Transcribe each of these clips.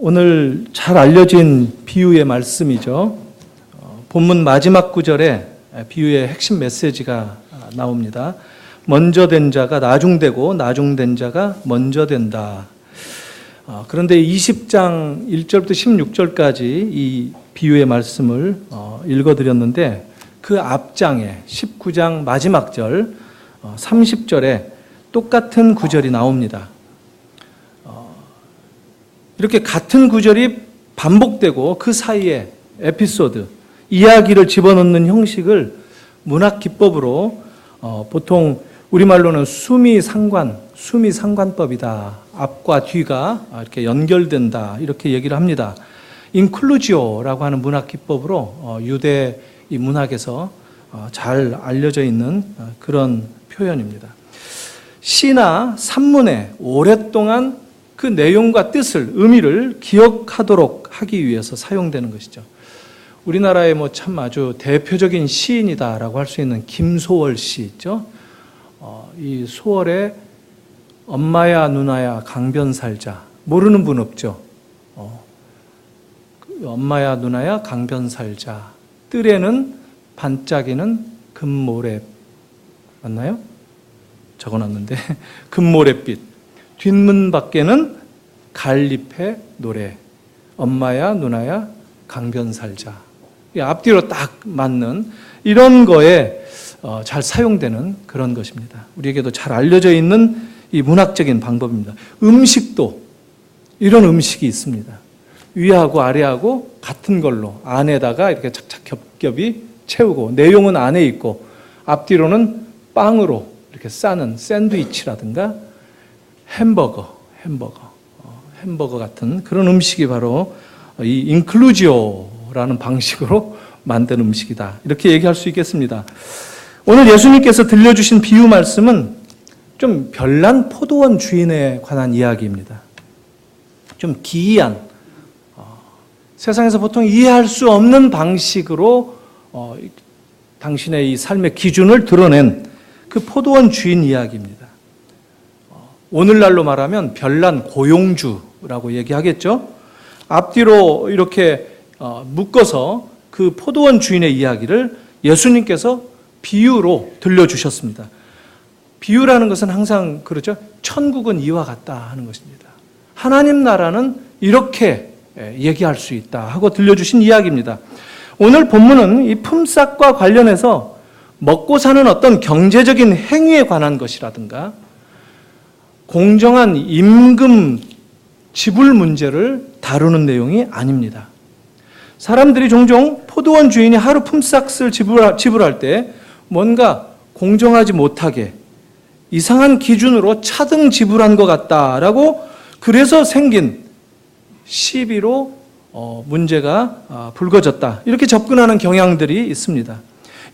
오늘 잘 알려진 비유의 말씀이죠. 어, 본문 마지막 구절에 비유의 핵심 메시지가 나옵니다. 먼저 된 자가 나중되고 나중된 자가 먼저 된다. 어, 그런데 20장 1절부터 16절까지 이 비유의 말씀을 어, 읽어드렸는데 그 앞장에 19장 마지막 절 30절에 똑같은 구절이 나옵니다. 이렇게 같은 구절이 반복되고 그 사이에 에피소드, 이야기를 집어넣는 형식을 문학 기법으로 어, 보통 우리말로는 수미 상관, 수미 상관법이다. 앞과 뒤가 이렇게 연결된다. 이렇게 얘기를 합니다. 인클루지오라고 하는 문학 기법으로 어, 유대 이 문학에서 어, 잘 알려져 있는 어, 그런 표현입니다. 시나 산문에 오랫동안 그 내용과 뜻을, 의미를 기억하도록 하기 위해서 사용되는 것이죠. 우리나라의 뭐 참 아주 대표적인 시인이다라고 할 수 있는 김소월 씨 있죠. 어, 이 소월의 엄마야 누나야 강변 살자 모르는 분 없죠. 어, 그 엄마야 누나야 강변 살자 뜰에는 반짝이는 금모래 맞나요? 적어놨는데 금모래빛 뒷문 밖에는 갈잎의 노래. 엄마야, 누나야, 강변 살자. 앞뒤로 딱 맞는 이런 거에 어, 잘 사용되는 그런 것입니다. 우리에게도 잘 알려져 있는 이 문학적인 방법입니다. 음식도 이런 음식이 있습니다. 위하고 아래하고 같은 걸로 안에다가 이렇게 착착 겹겹이 채우고 내용은 안에 있고 앞뒤로는 빵으로 이렇게 싸는 샌드위치라든가 햄버거, 햄버거, 어, 햄버거 같은 그런 음식이 바로 이 인클루지오라는 방식으로 만든 음식이다. 이렇게 얘기할 수 있겠습니다. 오늘 예수님께서 들려주신 비유 말씀은 좀 별난 포도원 주인에 관한 이야기입니다. 좀 기이한, 어, 세상에서 보통 이해할 수 없는 방식으로 어, 당신의 이 삶의 기준을 드러낸 그 포도원 주인 이야기입니다. 오늘날로 말하면 별난 고용주라고 얘기하겠죠. 앞뒤로 이렇게 어, 묶어서 그 포도원 주인의 이야기를 예수님께서 비유로 들려주셨습니다. 비유라는 것은 항상 그렇죠. 천국은 이와 같다 하는 것입니다. 하나님 나라는 이렇게 예, 얘기할 수 있다 하고 들려주신 이야기입니다. 오늘 본문은 이 품삯과 관련해서 먹고 사는 어떤 경제적인 행위에 관한 것이라든가 공정한 임금 지불 문제를 다루는 내용이 아닙니다. 사람들이 종종 포도원 주인이 하루 품삯을 지불할 때 뭔가 공정하지 못하게 이상한 기준으로 차등 지불한 것 같다라고 그래서 생긴 시비로 어, 문제가 아, 불거졌다. 이렇게 접근하는 경향들이 있습니다.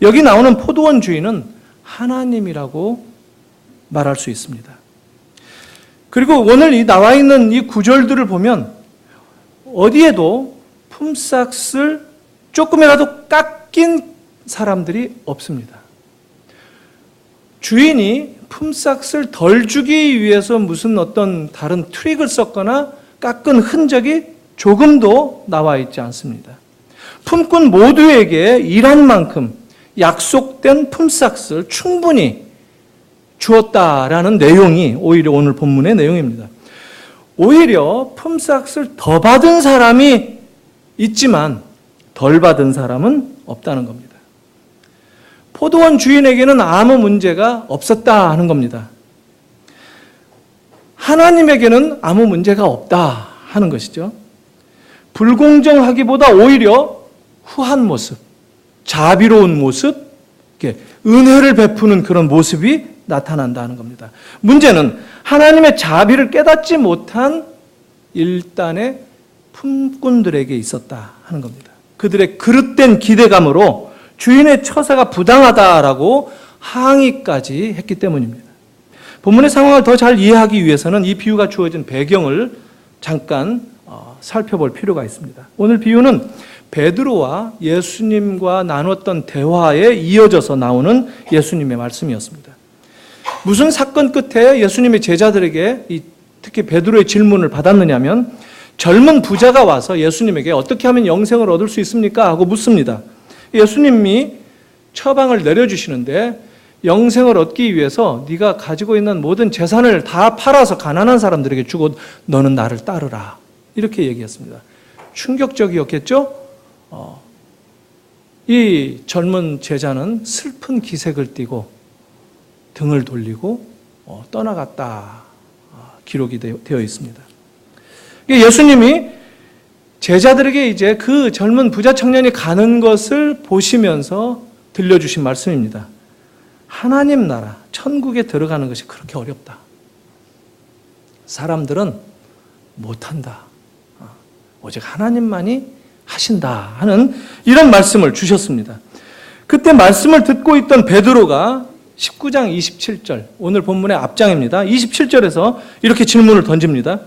여기 나오는 포도원 주인은 하나님이라고 말할 수 있습니다. 그리고 오늘 이 나와 있는 이 구절들을 보면 어디에도 품삯을 조금이라도 깎인 사람들이 없습니다. 주인이 품삯을 덜 주기 위해서 무슨 어떤 다른 트릭을 썼거나 깎은 흔적이 조금도 나와 있지 않습니다. 품꾼 모두에게 일한 만큼 약속된 품삯을 충분히 주었다라는 내용이 오히려 오늘 본문의 내용입니다. 오히려 품삯을 더 받은 사람이 있지만 덜 받은 사람은 없다는 겁니다. 포도원 주인에게는 아무 문제가 없었다 하는 겁니다. 하나님에게는 아무 문제가 없다 하는 것이죠. 불공정하기보다 오히려 후한 모습, 자비로운 모습, 은혜를 베푸는 그런 모습이 나타난다는 겁니다. 문제는 하나님의 자비를 깨닫지 못한 일단의 품꾼들에게 있었다 하는 겁니다. 그들의 그릇된 기대감으로 주인의 처사가 부당하다라고 항의까지 했기 때문입니다. 본문의 상황을 더 잘 이해하기 위해서는 이 비유가 주어진 배경을 잠깐 어, 살펴볼 필요가 있습니다. 오늘 비유는 베드로와 예수님과 나눴던 대화에 이어져서 나오는 예수님의 말씀이었습니다. 무슨 사건 끝에 예수님의 제자들에게 특히 베드로의 질문을 받았느냐면 젊은 부자가 와서 예수님에게 어떻게 하면 영생을 얻을 수 있습니까? 하고 묻습니다. 예수님이 처방을 내려주시는데 영생을 얻기 위해서 네가 가지고 있는 모든 재산을 다 팔아서 가난한 사람들에게 주고 너는 나를 따르라. 이렇게 얘기했습니다. 충격적이었겠죠? 어, 이 젊은 제자는 슬픈 기색을 띠고 등을 돌리고 어, 떠나갔다. 어, 기록이 되어 있습니다. 예수님이 제자들에게 이제 그 젊은 부자 청년이 가는 것을 보시면서 들려주신 말씀입니다. 하나님 나라, 천국에 들어가는 것이 그렇게 어렵다. 사람들은 못한다. 어, 오직 하나님만이 하신다 하는 이런 말씀을 주셨습니다. 그때 말씀을 듣고 있던 베드로가 19장 27절, 오늘 본문의 앞장입니다. 27절에서 이렇게 질문을 던집니다.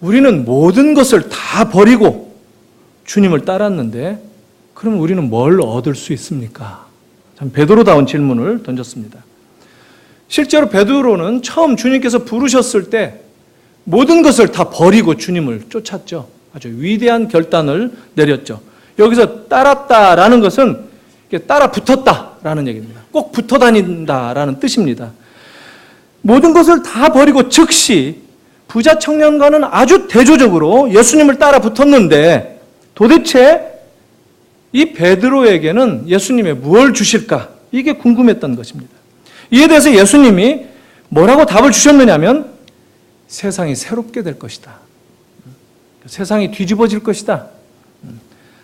우리는 모든 것을 다 버리고 주님을 따랐는데, 그럼 우리는 뭘 얻을 수 있습니까? 참 베드로다운 질문을 던졌습니다. 실제로 베드로는 처음 주님께서 부르셨을 때 모든 것을 다 버리고 주님을 쫓았죠. 아주 위대한 결단을 내렸죠. 여기서 따랐다라는 것은 따라 붙었다라는 얘기입니다. 꼭 붙어 다닌다라는 뜻입니다. 모든 것을 다 버리고 즉시 부자 청년과는 아주 대조적으로 예수님을 따라 붙었는데 도대체 이 베드로에게는 예수님의 무엇을 주실까? 이게 궁금했던 것입니다. 이에 대해서 예수님이 뭐라고 답을 주셨느냐면 세상이 새롭게 될 것이다. 세상이 뒤집어질 것이다.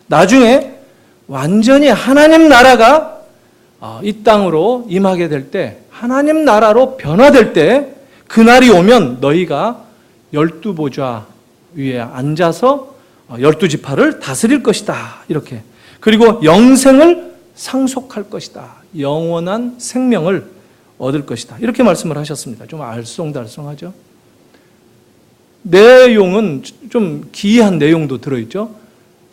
나중에 완전히 하나님 나라가 어, 이 땅으로 임하게 될 때, 하나님 나라로 변화될 때, 그날이 오면 너희가 열두 보좌 위에 앉아서 어, 열두 지파를 다스릴 것이다. 이렇게. 그리고 영생을 상속할 것이다. 영원한 생명을 얻을 것이다. 이렇게 말씀을 하셨습니다. 좀 알쏭달쏭하죠? 내용은 좀 기이한 내용도 들어있죠.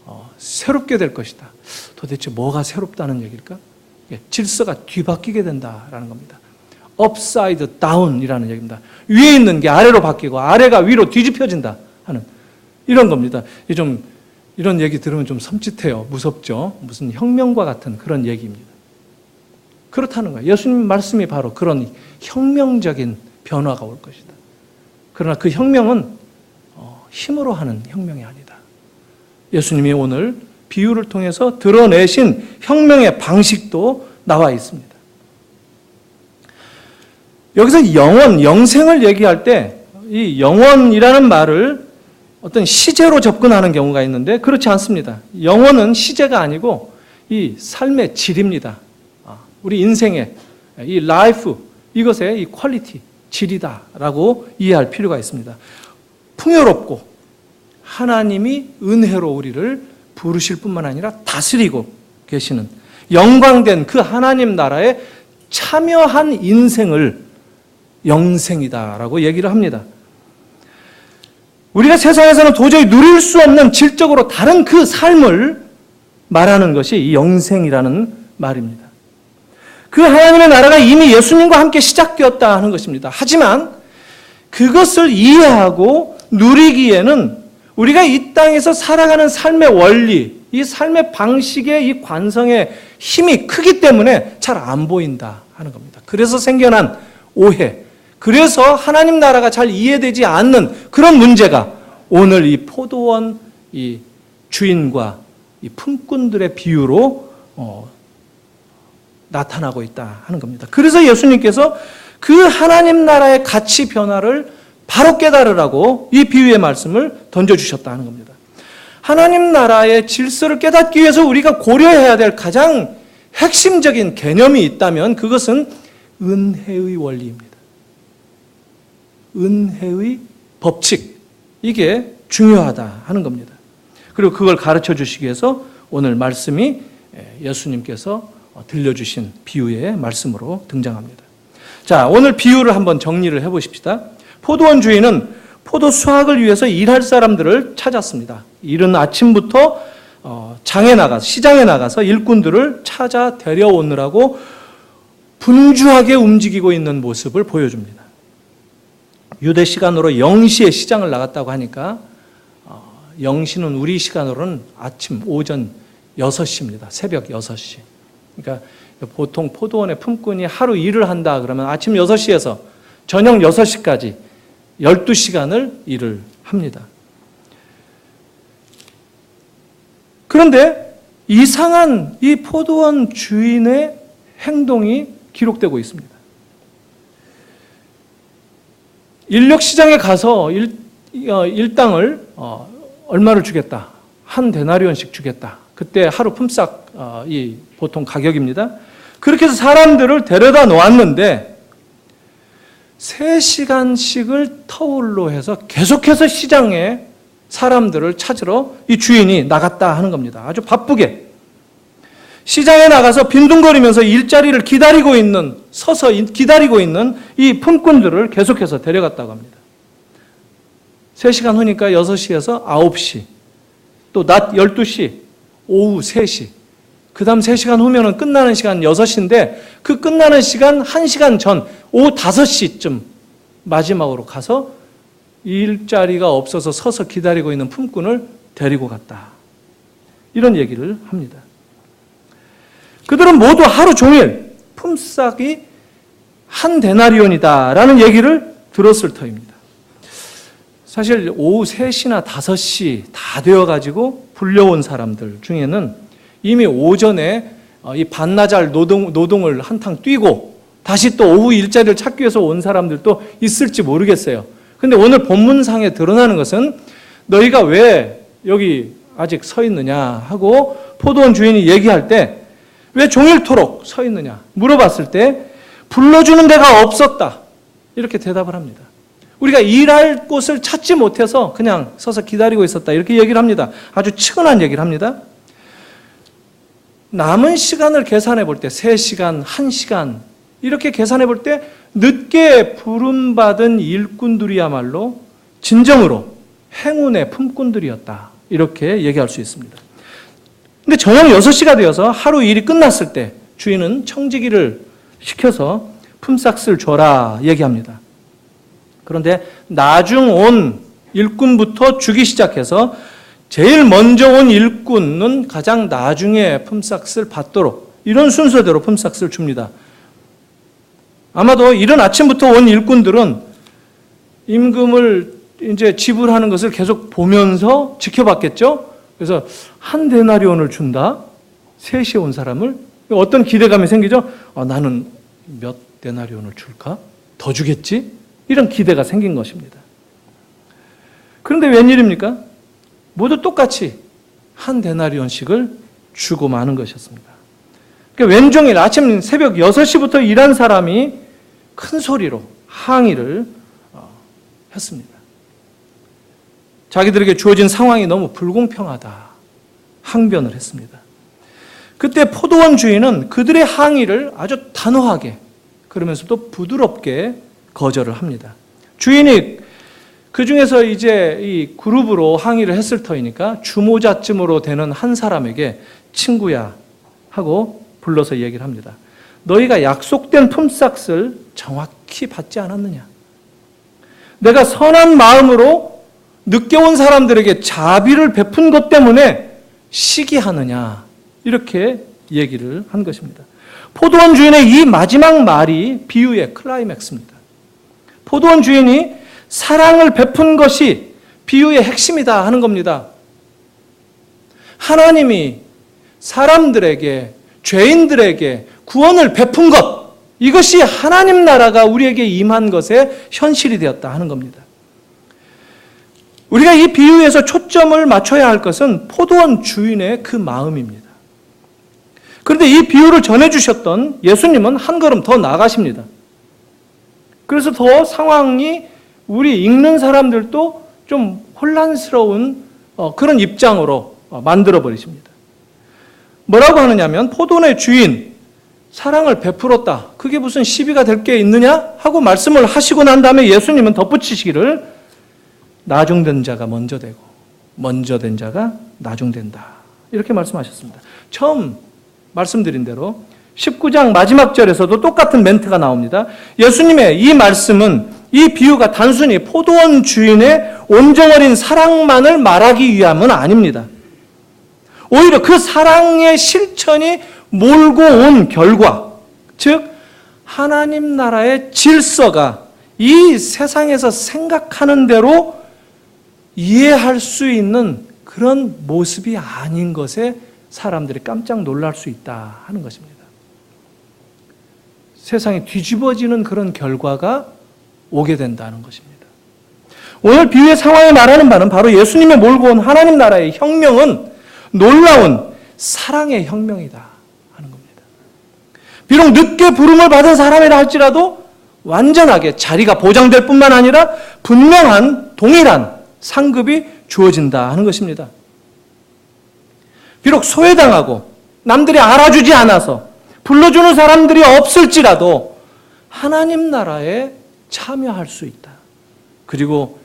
어, 새롭게 될 것이다. 도대체 뭐가 새롭다는 얘기일까? 예, 질서가 뒤바뀌게 된다라는 겁니다. upside down이라는 얘기입니다. 위에 있는 게 아래로 바뀌고 아래가 위로 뒤집혀진다 하는 이런 겁니다. 좀 이런 얘기 들으면 좀 섬찟해요. 무섭죠. 무슨 혁명과 같은 그런 얘기입니다. 그렇다는 거예요. 예수님 말씀이 바로 그런 혁명적인 변화가 올 것이다. 그러나 그 혁명은 힘으로 하는 혁명이 아니다. 예수님이 오늘 비유를 통해서 드러내신 혁명의 방식도 나와 있습니다. 여기서 영원, 영생을 얘기할 때 이 영원이라는 말을 어떤 시제로 접근하는 경우가 있는데 그렇지 않습니다. 영원은 시제가 아니고 이 삶의 질입니다. 아, 우리 인생의 이 라이프, 이것의 이 퀄리티, 질이다라고 이해할 필요가 있습니다. 풍요롭고 하나님이 은혜로 우리를 부르실 뿐만 아니라 다스리고 계시는 영광된 그 하나님 나라에 참여한 인생을 영생이다라고 얘기를 합니다. 우리가 세상에서는 도저히 누릴 수 없는 질적으로 다른 그 삶을 말하는 것이 이 영생이라는 말입니다. 그 하나님의 나라가 이미 예수님과 함께 시작되었다 하는 것입니다. 하지만 그것을 이해하고 누리기에는 우리가 이 땅에서 살아가는 삶의 원리, 이 삶의 방식의 이 관성의 힘이 크기 때문에 잘 안 보인다 하는 겁니다. 그래서 생겨난 오해, 그래서 하나님 나라가 잘 이해되지 않는 그런 문제가 오늘 이 포도원 이 주인과 이 품꾼들의 비유로 어, 나타나고 있다 하는 겁니다. 그래서 예수님께서 그 하나님 나라의 가치 변화를 바로 깨달으라고 이 비유의 말씀을 던져주셨다는 겁니다. 하나님 나라의 질서를 깨닫기 위해서 우리가 고려해야 될 가장 핵심적인 개념이 있다면 그것은 은혜의 원리입니다. 은혜의 법칙. 이게 중요하다 하는 겁니다. 그리고 그걸 가르쳐 주시기 위해서 오늘 말씀이 예수님께서 들려주신 비유의 말씀으로 등장합니다. 자, 오늘 비유를 한번 정리를 해 보십시다. 포도원 주인은 포도 수확을 위해서 일할 사람들을 찾았습니다. 이른 아침부터 어, 장에 나가서 시장에 나가서 일꾼들을 찾아 데려오느라고 분주하게 움직이고 있는 모습을 보여줍니다. 유대 시간으로 0시에 시장을 나갔다고 하니까 영시는 우리 시간으로는 아침, 오전 6시입니다. 새벽 6시. 그러니까 보통 포도원의 품꾼이 하루 일을 한다 그러면 아침 6시에서 저녁 6시까지 12시간을 일을 합니다. 그런데 이상한 이 포도원 주인의 행동이 기록되고 있습니다. 인력 시장에 가서 일, 어, 일당을 어, 얼마를 주겠다. 한 데나리온씩 주겠다. 그때 하루 품삯 어, 이 보통 가격입니다. 그렇게 해서 사람들을 데려다 놓았는데 3시간씩을 터울로 해서 계속해서 시장에 사람들을 찾으러 이 주인이 나갔다 하는 겁니다. 아주 바쁘게. 시장에 나가서 빈둥거리면서 일자리를 기다리고 있는, 서서 기다리고 있는 이 품꾼들을 계속해서 데려갔다고 합니다. 3시간 후니까 6시에서 9시, 또 낮 12시, 오후 3시, 그 다음 3시간 후면은 끝나는 시간 6시인데 그 끝나는 시간 1시간 전, 오후 5시쯤 마지막으로 가서 일자리가 없어서 서서 기다리고 있는 품꾼을 데리고 갔다. 이런 얘기를 합니다. 그들은 모두 하루 종일 품삯이 한 데나리온이다라는 얘기를 들었을 터입니다. 사실 오후 3시나 5시 다 되어가지고 불려온 사람들 중에는 이미 오전에 어, 이 반나절 노동, 노동을 한탕 뛰고 다시 또 오후 일자리를 찾기 위해서 온 사람들도 있을지 모르겠어요. 근데 오늘 본문상에 드러나는 것은 너희가 왜 여기 아직 서 있느냐 하고 포도원 주인이 얘기할 때 왜 종일토록 서 있느냐 물어봤을 때 불러주는 데가 없었다. 이렇게 대답을 합니다. 우리가 일할 곳을 찾지 못해서 그냥 서서 기다리고 있었다. 이렇게 얘기를 합니다. 아주 측은한 얘기를 합니다. 남은 시간을 계산해 볼 때, 3시간, 1시간, 이렇게 계산해 볼 때, 늦게 부름받은 일꾼들이야말로 진정으로 행운의 품꾼들이었다. 이렇게 얘기할 수 있습니다. 근데 저녁 6시가 되어서 하루 일이 끝났을 때 주인은 청지기를 시켜서 품삯을 줘라 얘기합니다. 그런데 나중 온 일꾼부터 주기 시작해서 제일 먼저 온 일꾼은 가장 나중에 품삯을 받도록 이런 순서대로 품삯을 줍니다. 아마도 이른 아침부터 온 일꾼들은 임금을 이제 지불하는 것을 계속 보면서 지켜봤겠죠? 그래서 한 데나리온을 준다? 셋이 온 사람을 어떤 기대감이 생기죠? 아, 나는 몇 데나리온을 줄까? 더 주겠지? 이런 기대가 생긴 것입니다. 그런데 웬일입니까? 모두 똑같이 한 데나리온씩을 주고 마는 것이었습니다. 그러니까 왼종일 아침 새벽 6시부터 일한 사람이 큰 소리로 항의를 어, 했습니다. 자기들에게 주어진 상황이 너무 불공평하다. 항변을 했습니다. 그때 포도원 주인은 그들의 항의를 아주 단호하게 그러면서도 부드럽게 거절을 합니다. 주인이 그 중에서 이제 이 그룹으로 항의를 했을 터이니까 주모자쯤으로 되는 한 사람에게 친구야 하고 불러서 얘기를 합니다. 너희가 약속된 품삯을 정확히 받지 않았느냐? 내가 선한 마음으로 늦게 온 사람들에게 자비를 베푼 것 때문에 시기하느냐. 이렇게 얘기를 한 것입니다. 포도원 주인의 이 마지막 말이 비유의 클라이맥스입니다. 포도원 주인이 사랑을 베푼 것이 비유의 핵심이다 하는 겁니다. 하나님이 사람들에게, 죄인들에게 구원을 베푼 것, 이것이 하나님 나라가 우리에게 임한 것의 현실이 되었다 하는 겁니다. 우리가 이 비유에서 초점을 맞춰야 할 것은 포도원 주인의 그 마음입니다. 그런데 이 비유를 전해주셨던 예수님은 한 걸음 더 나가십니다. 그래서 더 상황이 우리 읽는 사람들도 좀 혼란스러운 어, 그런 입장으로 어, 만들어 버리십니다. 뭐라고 하느냐면 포도원의 주인 사랑을 베풀었다. 그게 무슨 시비가 될 게 있느냐 하고 말씀을 하시고 난 다음에 예수님은 덧붙이시기를 나중된 자가 먼저 되고 먼저 된 자가 나중된다. 이렇게 말씀하셨습니다. 처음 말씀드린 대로 19장 마지막 절에서도 똑같은 멘트가 나옵니다. 예수님의 이 말씀은 이 비유가 단순히 포도원 주인의 온정어린 사랑만을 말하기 위함은 아닙니다. 오히려 그 사랑의 실천이 몰고 온 결과, 즉, 하나님 나라의 질서가 이 세상에서 생각하는 대로 이해할 수 있는 그런 모습이 아닌 것에 사람들이 깜짝 놀랄 수 있다 하는 것입니다. 세상이 뒤집어지는 그런 결과가 오게 된다는 것입니다. 오늘 비유의 상황에 말하는 바는 바로 예수님의 몰고 온 하나님 나라의 혁명은 놀라운 사랑의 혁명이다 하는 겁니다. 비록 늦게 부름을 받은 사람이라 할지라도 완전하게 자리가 보장될 뿐만 아니라 분명한 동일한 상급이 주어진다 하는 것입니다. 비록 소외당하고 남들이 알아주지 않아서 불러주는 사람들이 없을지라도 하나님 나라에 참여할 수 있다. 그리고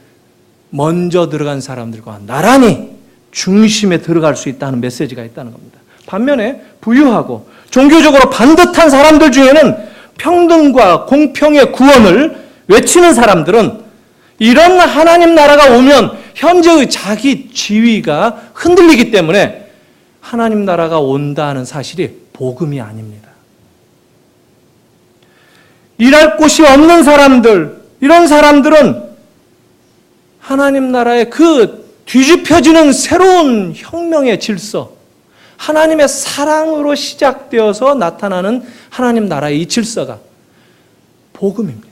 먼저 들어간 사람들과 나란히 중심에 들어갈 수 있다는 메시지가 있다는 겁니다. 반면에 부유하고 종교적으로 반듯한 사람들 중에는 평등과 공평의 구원을 외치는 사람들은 이런 하나님 나라가 오면 현재의 자기 지위가 흔들리기 때문에 하나님 나라가 온다는 사실이 복음이 아닙니다. 일할 곳이 없는 사람들, 이런 사람들은 하나님 나라의 그 뒤집혀지는 새로운 혁명의 질서, 하나님의 사랑으로 시작되어서 나타나는 하나님 나라의 이 질서가 복음입니다.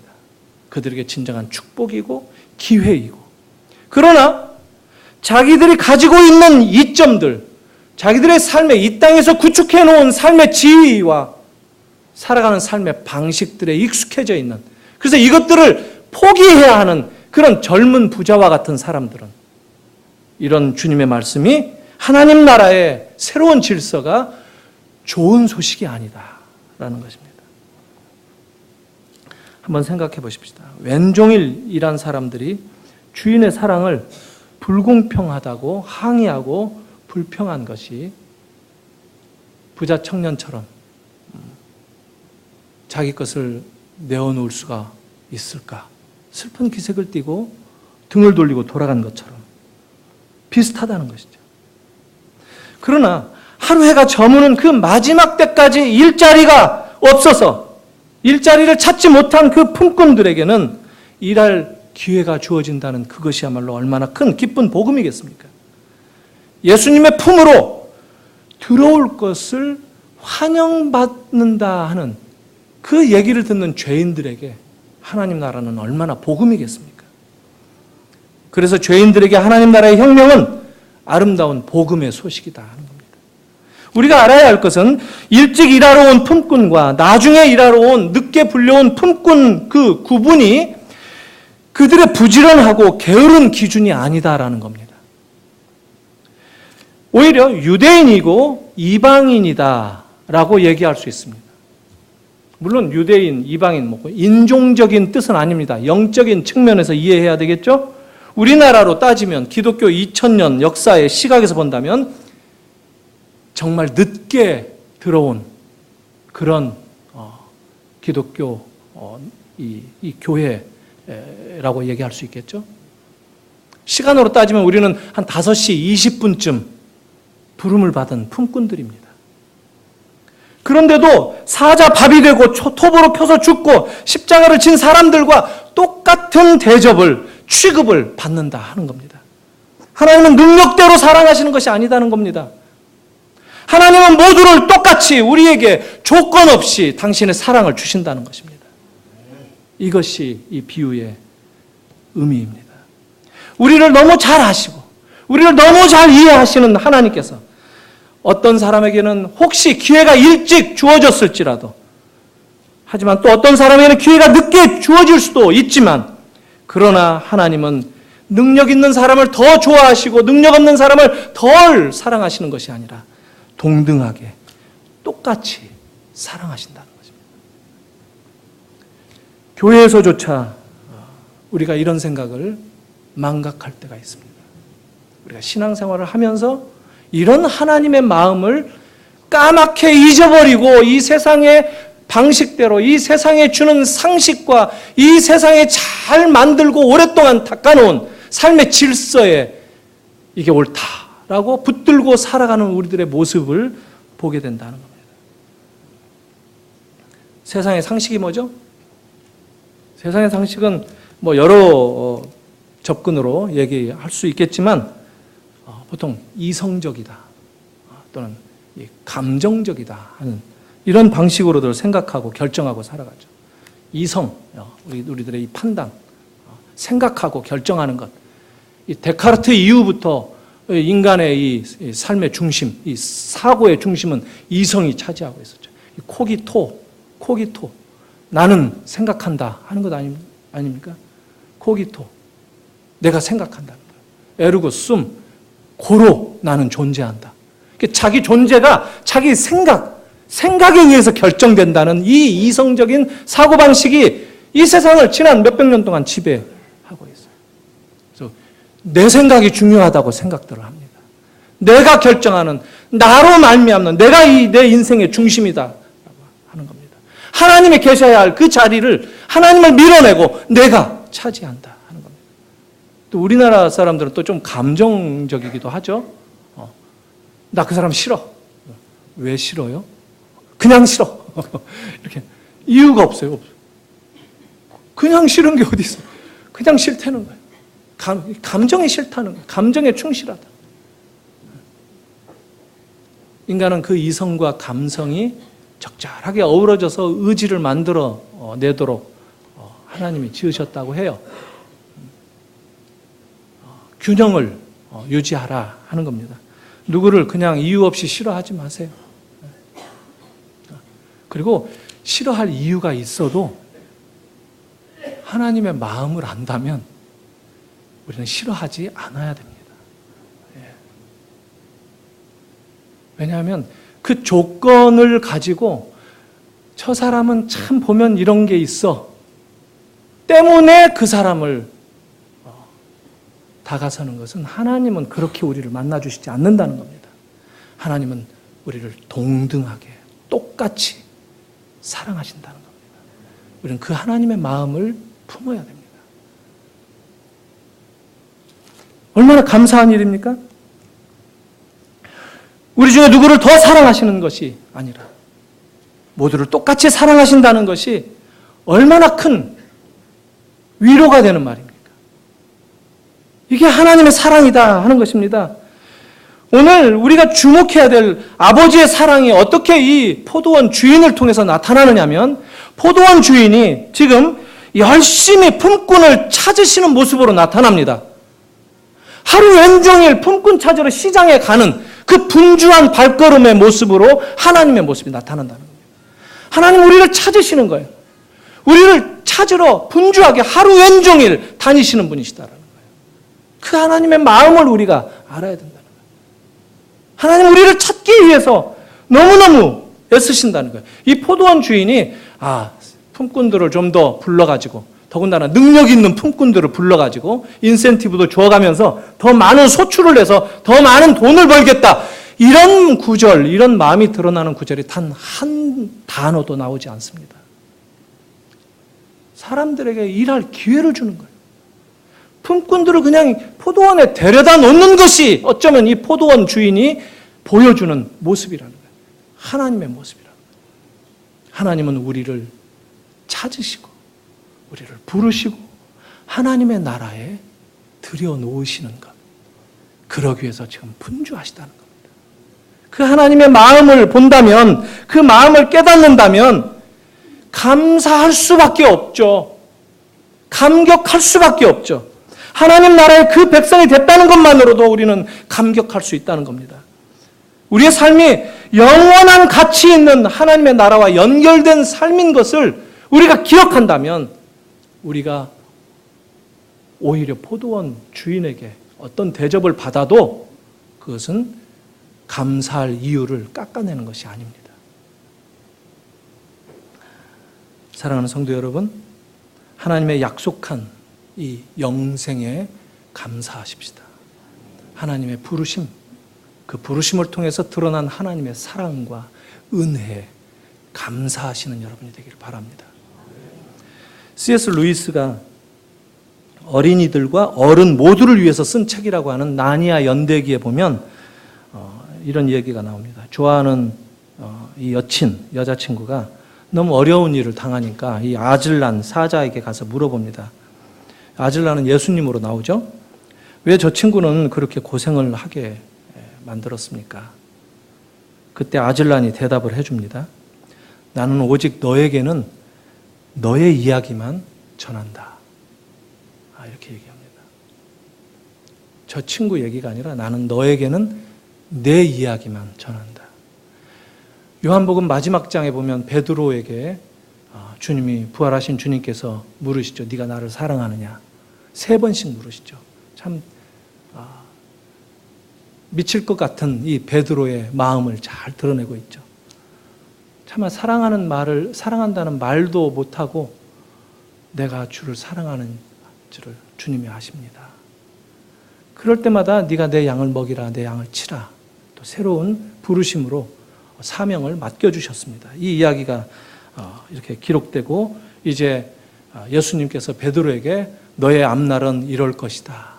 그들에게 진정한 축복이고 기회이고. 그러나 자기들이 가지고 있는 이점들, 자기들의 삶에 이 땅에서 구축해 놓은 삶의 지위와 살아가는 삶의 방식들에 익숙해져 있는 그래서 이것들을 포기해야 하는 그런 젊은 부자와 같은 사람들은 이런 주님의 말씀이 하나님 나라의 새로운 질서가 좋은 소식이 아니다라는 것입니다. 한번 생각해 보십시다. 왼종일 일한 사람들이 주인의 사랑을 불공평하다고 항의하고 불평한 것이 부자 청년처럼 자기 것을 내어놓을 수가 있을까? 슬픈 기색을 띠고 등을 돌리고 돌아간 것처럼 비슷하다는 것이죠. 그러나 하루 해가 저무는 그 마지막 때까지 일자리가 없어서 일자리를 찾지 못한 그 품꾼들에게는 일할 기회가 주어진다는 그것이야말로 얼마나 큰 기쁜 복음이겠습니까? 예수님의 품으로 들어올 것을 환영받는다 하는 그 얘기를 듣는 죄인들에게 하나님 나라는 얼마나 복음이겠습니까? 그래서 죄인들에게 하나님 나라의 혁명은 아름다운 복음의 소식이다 하는 겁니다. 우리가 알아야 할 것은 일찍 일하러 온 품꾼과 나중에 일하러 온 늦게 불려온 품꾼 그 구분이 그들의 부지런하고 게으른 기준이 아니다라는 겁니다. 오히려 유대인이고 이방인이다라고 얘기할 수 있습니다. 물론 유대인, 이방인, 뭐 인종적인 뜻은 아닙니다. 영적인 측면에서 이해해야 되겠죠? 우리나라로 따지면 기독교 2000년 역사의 시각에서 본다면 정말 늦게 들어온 그런 어, 기독교 어, 이, 이 교회라고 얘기할 수 있겠죠? 시간으로 따지면 우리는 한 5시 20분쯤 부름을 받은 품꾼들입니다. 그런데도 사자 밥이 되고 톱으로 펴서 죽고 십자가를 진 사람들과 똑같은 대접을 취급을 받는다 하는 겁니다. 하나님은 능력대로 사랑하시는 것이 아니다는 겁니다. 하나님은 모두를 똑같이 우리에게 조건 없이 당신의 사랑을 주신다는 것입니다. 이것이 이 비유의 의미입니다. 우리를 너무 잘 아시고, 우리를 너무 잘 이해하시는 하나님께서 어떤 사람에게는 혹시 기회가 일찍 주어졌을지라도, 하지만 또 어떤 사람에게는 기회가 늦게 주어질 수도 있지만, 그러나 하나님은 능력 있는 사람을 더 좋아하시고 능력 없는 사람을 덜 사랑하시는 것이 아니라 동등하게 똑같이 사랑하신다는 것입니다. 교회에서조차 우리가 이런 생각을 망각할 때가 있습니다. 우리가 신앙생활을 하면서 이런 하나님의 마음을 까맣게 잊어버리고 이 세상에 방식대로 이 세상에 주는 상식과 이 세상에 잘 만들고 오랫동안 닦아놓은 삶의 질서에 이게 옳다라고 붙들고 살아가는 우리들의 모습을 보게 된다는 겁니다. 세상의 상식이 뭐죠? 세상의 상식은 뭐 여러 어, 접근으로 얘기할 수 있겠지만 어, 보통 이성적이다 어, 또는 이 감정적이다 하는 이런 방식으로들 생각하고 결정하고 살아가죠. 이성, 어, 우리 우리들의 이 판단, 어, 생각하고 결정하는 것. 이 데카르트 이후부터 인간의 이, 이 삶의 중심, 이 사고의 중심은 이성이 차지하고 있었죠. 이 코기 토, 코기 토. 나는 생각한다 하는 것 아닙, 아닙니까? 코기 토. 내가 생각한다는 거예요. 에르고 숨, 고로 나는 존재한다. 그 자기 존재가 자기 생각, 생각에 의해서 결정된다는 이 이성적인 사고방식이 이 세상을 지난 몇백 년 동안 지배하고 있어요. 그래서 내 생각이 중요하다고 생각들을 합니다. 내가 결정하는, 나로 말미암는, 내가 이 내 인생의 중심이다. 하는 겁니다. 하나님이 계셔야 할 그 자리를 하나님을 밀어내고 내가 차지한다. 또 우리나라 사람들은 또 좀 감정적이기도 하죠. 어, 나그 사람 싫어. 왜 싫어요? 그냥 싫어. 이렇게 이유가 없어요. 없어요. 그냥 싫은 게 어디 있어? 그냥 싫다는 거예요. 감, 감정이 싫다는 거예요. 감정에 충실하다. 인간은 그 이성과 감성이 적절하게 어우러져서 의지를 만들어 어, 내도록 어, 하나님이 지으셨다고 해요. 어, 균형을 어, 유지하라 하는 겁니다. 누구를 그냥 이유 없이 싫어하지 마세요. 그리고 싫어할 이유가 있어도 하나님의 마음을 안다면 우리는 싫어하지 않아야 됩니다. 예. 왜냐하면 그 조건을 가지고 저 사람은 참 보면 이런 게 있어. 때문에 그 사람을 어, 다가서는 것은 하나님은 그렇게 우리를 만나주시지 않는다는 겁니다. 하나님은 우리를 동등하게 똑같이 사랑하신다는 겁니다. 우리는 그 하나님의 마음을 품어야 됩니다. 얼마나 감사한 일입니까? 우리 중에 누구를 더 사랑하시는 것이 아니라 모두를 똑같이 사랑하신다는 것이 얼마나 큰 위로가 되는 말입니까? 이게 하나님의 사랑이다 하는 것입니다. 오늘 우리가 주목해야 될 아버지의 사랑이 어떻게 이 포도원 주인을 통해서 나타나느냐면 포도원 주인이 지금 열심히 품꾼을 찾으시는 모습으로 나타납니다. 하루 왼종일 품꾼 찾으러 시장에 가는 그 분주한 발걸음의 모습으로 하나님의 모습이 나타난다는 겁니다. 하나님 우리를 찾으시는 거예요. 우리를 찾으러 분주하게 하루 왼종일 다니시는 분이시다라는 거예요. 그 하나님의 마음을 우리가 알아야 된다는 거예요. 하나님 우리를 찾기 위해서 너무너무 애쓰신다는 거예요. 이 포도원 주인이 아 품꾼들을 좀 더 불러가지고 더군다나 능력 있는 품꾼들을 불러가지고 인센티브도 줘가면서 더 많은 소출을 해서 더 많은 돈을 벌겠다. 이런 구절, 이런 마음이 드러나는 구절이 단 한 단어도 나오지 않습니다. 사람들에게 일할 기회를 주는 거예요. 품꾼들을 그냥 포도원에 데려다 놓는 것이 어쩌면 이 포도원 주인이 보여주는 모습이라는 거예요. 하나님의 모습이라는 거예요. 하나님은 우리를 찾으시고 우리를 부르시고 하나님의 나라에 들여놓으시는 것. 그러기 위해서 지금 분주하시다는 겁니다. 그 하나님의 마음을 본다면, 그 마음을 깨닫는다면, 감사할 수밖에 없죠. 감격할 수밖에 없죠. 하나님 나라의 그 백성이 됐다는 것만으로도 우리는 감격할 수 있다는 겁니다. 우리의 삶이 영원한 가치 있는 하나님의 나라와 연결된 삶인 것을 우리가 기억한다면 우리가 오히려 포도원 주인에게 어떤 대접을 받아도 그것은 감사할 이유를 깎아내는 것이 아닙니다. 사랑하는 성도 여러분, 하나님의 약속한 이 영생에 감사하십시다. 하나님의 부르심, 그 부르심을 통해서 드러난 하나님의 사랑과 은혜, 감사하시는 여러분이 되기를 바랍니다. C.S. 루이스가 어린이들과 어른 모두를 위해서 쓴 책이라고 하는 나니아 연대기에 보면 어, 이런 얘기가 나옵니다. 좋아하는 어, 이 여친, 여자친구가 너무 어려운 일을 당하니까 이 아질란 사자에게 가서 물어봅니다. 아질란은 예수님으로 나오죠? 왜 저 친구는 그렇게 고생을 하게 만들었습니까? 그때 아질란이 대답을 해줍니다. 나는 오직 너에게는 너의 이야기만 전한다. 아, 이렇게 얘기합니다. 저 친구 얘기가 아니라 나는 너에게는 내 이야기만 전한다. 요한복음 마지막 장에 보면 베드로에게 아, 주님이 부활하신 주님께서 물으시죠. 네가 나를 사랑하느냐? 세 번씩 물으시죠. 참 아, 미칠 것 같은 이 베드로의 마음을 잘 드러내고 있죠. 차마 사랑하는 말을 사랑한다는 말도 못하고 내가 주를 사랑하는 줄을 주님이 아십니다. 그럴 때마다 네가 내 양을 먹이라 내 양을 치라 또 새로운 부르심으로 사명을 맡겨 주셨습니다. 이 이야기가 어, 이렇게 기록되고 이제 어, 예수님께서 베드로에게 너의 앞날은 이럴 것이다.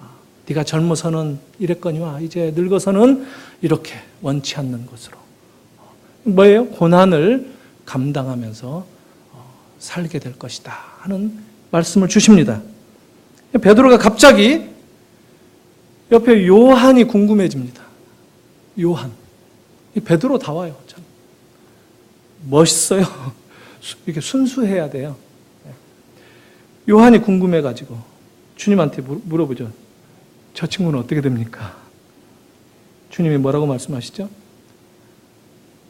어, 네가 젊어서는 이랬거니와 이제 늙어서는 이렇게 원치 않는 것으로 뭐예요? 고난을 감당하면서 살게 될 것이다 하는 말씀을 주십니다. 베드로가 갑자기 옆에 요한이 궁금해집니다. 요한. 베드로 다 와요. 참. 멋있어요. 이렇게 순수해야 돼요. 요한이 궁금해가지고 주님한테 물어보죠. 저 친구는 어떻게 됩니까? 주님이 뭐라고 말씀하시죠?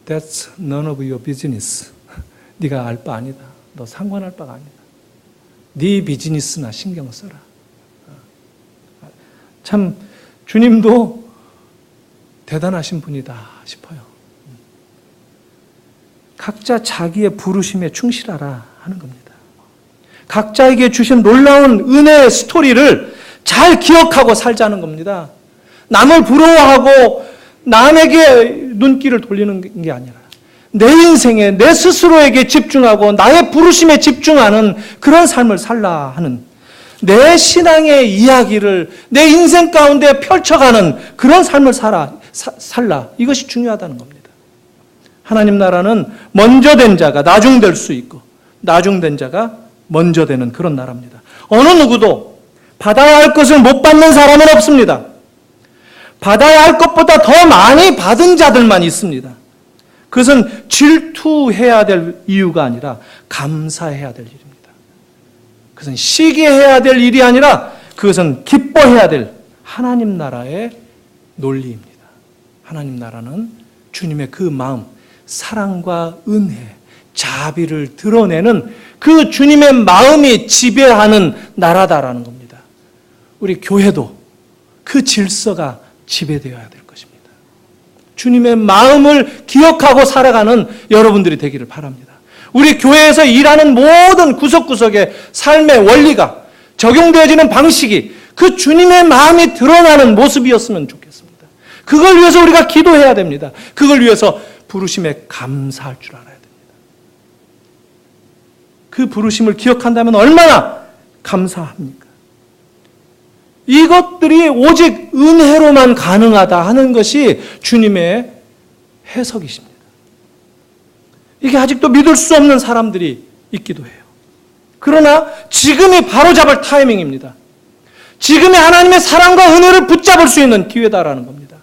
That's none of your business. 네가 알 바 아니다. 너 상관할 바가 아니다. 네 비즈니스나 신경 써라. 참 주님도 대단하신 분이다 싶어요. 각자 자기의 부르심에 충실하라 하는 겁니다. 각자에게 주신 놀라운 은혜의 스토리를 잘 기억하고 살자는 겁니다. 남을 부러워하고 남에게 눈길을 돌리는 게 아니라 내 인생에 내 스스로에게 집중하고 나의 부르심에 집중하는 그런 삶을 살라 하는 내 신앙의 이야기를 내 인생 가운데 펼쳐가는 그런 삶을 살아, 사, 살라. 이것이 중요하다는 겁니다. 하나님 나라는 먼저 된 자가 나중 될 수 있고, 나중 된 자가 먼저 되는 그런 나라입니다. 어느 누구도 받아야 할 것을 못 받는 사람은 없습니다. 받아야 할 것보다 더 많이 받은 자들만 있습니다. 그것은 질투해야 될 이유가 아니라 감사해야 될 일입니다. 그것은 시기해야 될 일이 아니라 그것은 기뻐해야 될 하나님 나라의 논리입니다. 하나님 나라는 주님의 그 마음, 사랑과 은혜, 자비를 드러내는 그 주님의 마음이 지배하는 나라다라는 겁니다. 우리 교회도 그 질서가 지배되어야 될 것입니다. 주님의 마음을 기억하고 살아가는 여러분들이 되기를 바랍니다. 우리 교회에서 일하는 모든 구석구석의 삶의 원리가 적용되어지는 방식이 그 주님의 마음이 드러나는 모습이었으면 좋겠습니다. 그걸 위해서 우리가 기도해야 됩니다. 그걸 위해서 부르심에 감사할 줄 알아야 됩니다. 그 부르심을 기억한다면 얼마나 감사합니까? 이것들이 오직 은혜로만 가능하다 하는 것이 주님의 해석이십니다. 이게 아직도 믿을 수 없는 사람들이 있기도 해요. 그러나 지금이 바로잡을 타이밍입니다. 지금의 하나님의 사랑과 은혜를 붙잡을 수 있는 기회다라는 겁니다.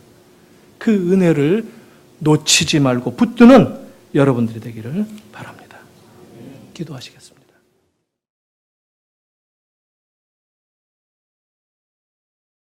그 은혜를 놓치지 말고 붙드는 여러분들이 되기를 바랍니다. 기도하시겠습니다.